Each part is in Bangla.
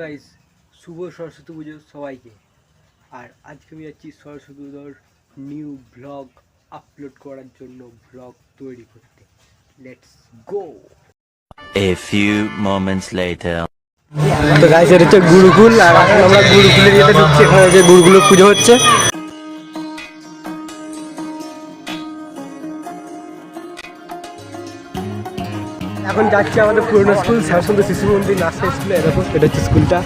গাইস শুভ সরস্বতী পুজো সবাইকে। আর আজকে আমি যাচ্ছি সরস্বতী পুজোর নিউ ব্লগ আপলোড করার জন্য ব্লগ তৈরি করতে। Let's go a few moments later. তো গাইস এটা হচ্ছে গুরুকুল আর এখন আমরা গুরুকুলের ইয়েতে ঢুকছি। এখানে যে গুরুকুলের পুজো হচ্ছে। এখন যাচ্ছি আমাদের পুরনো স্কুল শ্যামসুন্দর শিশু মন্দির নার্সারি স্কুলে এরকম এটা হচ্ছে স্কুলটা।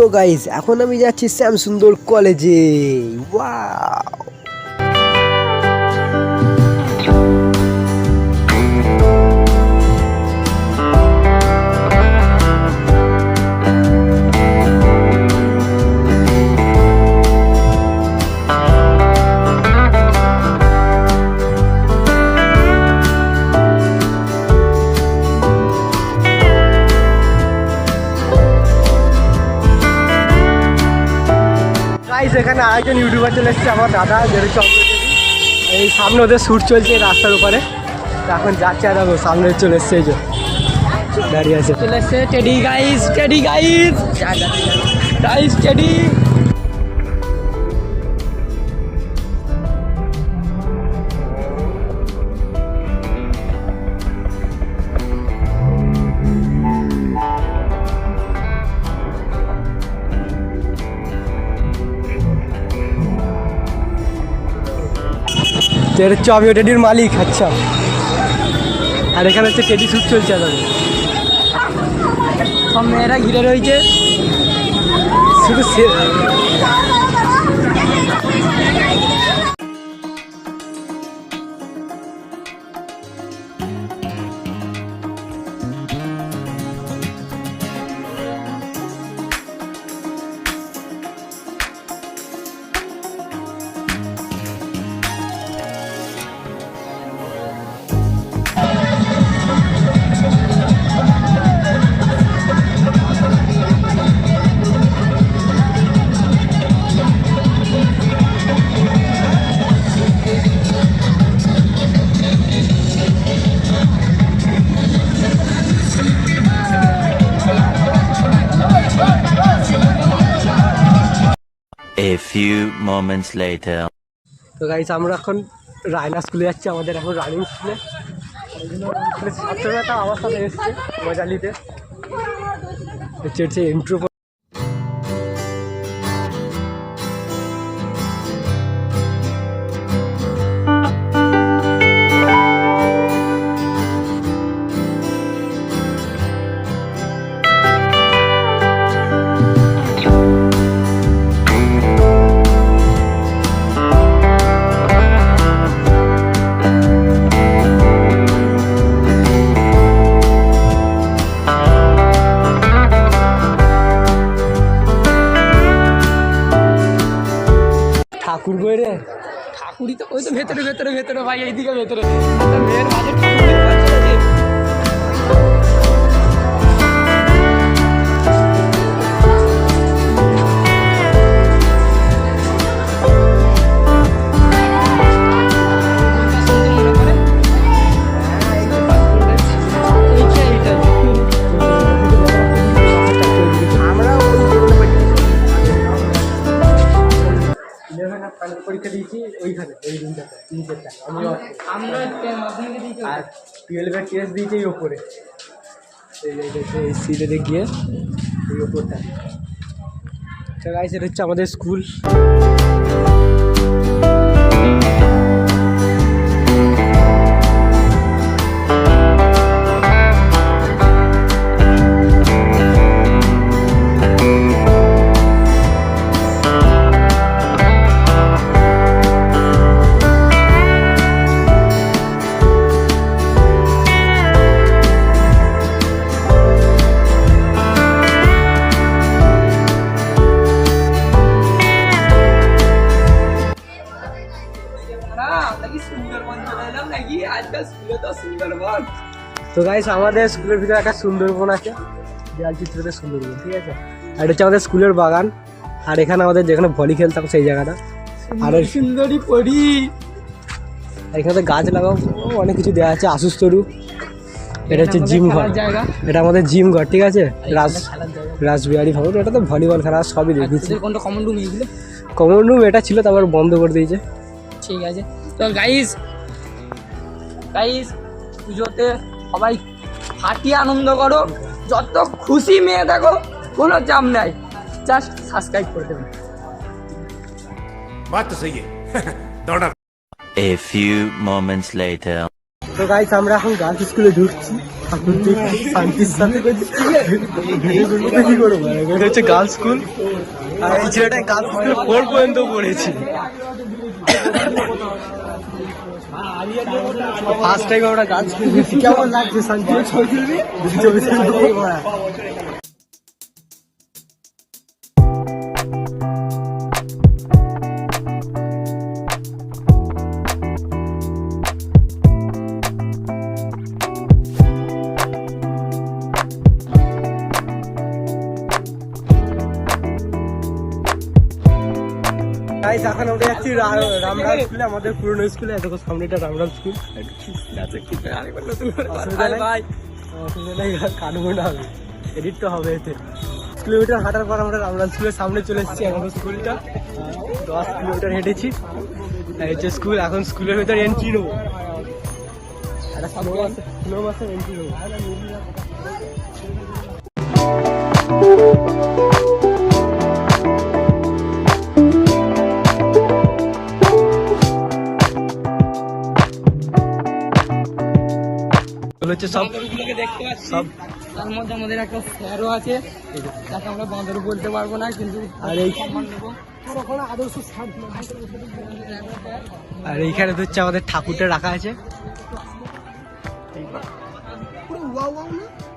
তো গাইজ এখন আমি যাচ্ছি শ্যামসুন্দর কলেজে ওয়াও এখানে আরেকজন ইউটিউবার চলে এসেছে আমার দাদা যেটা এই সামনে ওদের শ্যুট চলছে এই রাস্তার উপরে। তো এখন যাচ্ছে আর সামনে চলে এসছে এই যে। দাঁড়িয়ে আছে। চলে এসছে teddy guys teddy guys guys teddy এটা হচ্ছে আমি টেডির মালিক আচ্ছা। আর এখানে হচ্ছে টেডি স্যুট চলছে এখন সব মেয়েরা ঘিরে রয়েছে। শুধু সে- A few moments later. তো গাইস আমরা এখন রায়না স্কুলে যাচ্ছি, আমাদের এখন রানিং স্কুলে ছাত্ররা আমার সাথে এসছে মজালিতে হচ্ছে ইন্ট্রো ভেতরে ভেতরে ভেতরে ভাই এইদিকে ভেতরে। মেয়ের মাঝে আর টুয়েলভের টেস্ট দিয়েছে এই ওপরে। এই যে- এই যে- এই সিটে গিয়ে এই ওপরটা। তো গাইস এটা হচ্ছে আমাদের স্কুল তো গাইস আমাদের স্কুলের ভিতরে একটা সুন্দরবন আছে। দেয়াল চিত্রতে সুন্দরবন ঠিক আছে? আর এটা হচ্ছে আমাদের স্কুলের বাগান। আর এখানে আমাদের যেখানে ভলি খেলতাম সেই জায়গাটা। আর সুন্দরী পড়ি এখানে তো গাছ লাগাও অনেক কিছু দেওয়া আছে আশুস তরু এটা হচ্ছে জিম ঘর। এটা আমাদের জিম ঘর ঠিক আছে? রাজ রাসবিহারি ভবন এটা তো ভলিবল খেলা সবই দেখেছি। কোনটা কমন রুম এইগুলো কমন রুম এটা ছিল তারপর বন্ধ করে দিয়েছে। ঠিক আছে। তো গাইস গাইস পুজোতে সবাই ফাটিয়ে আনন্দ করো। যত খুশি মেয়ে দেখো কোনো চাপ নাই। জাস্ট সাবস্ক্রাইব করে দেবেন A few moments later. আমরা এখন গার্লস স্কুলে ঢুকছি। হচ্ছে গার্লস স্কুল ছেলেটা গার্লস স্কুল ফোর পর্যন্ত পড়েছি। ফার্স্ট টাইম আমরা গান কেমন লাগছে শান্তি? ছবি তুলবি গাইস এখন আমরা যাচ্ছি রা- রামরাজ স্কুলে আমাদের পুরনো স্কুলে। দেখো সামনেটা রামরাজ স্কুল। অসুবিধা নেই। ভাই অসুবিধা নেই কাটবো না হবে এডিট তো হবে এতে। কিলোমিটার হাঁটার পর আমরা রামরাজ স্কুলের সামনে চলে এসেছি আমাদের স্কুলটা। দশ কিলোমিটার হেঁটেছি। এই হচ্ছে স্কুল এখন স্কুলের ভেতর এন্ট্রি নেব। একটা বাসে এন্ট্রি নেব। হচ্ছে সব দেখতে সব তার মধ্যে আমাদের একটা স্যারও আছে। যাকে আমরা বাঁদর বলতে পারব না কিন্তু আর এই আর এইখানে তো হচ্ছে আমাদের ঠাকুরটা রাখা আছে।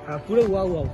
হ্যাঁ, পুরো ওয়াও ওয়াও ওয়াও।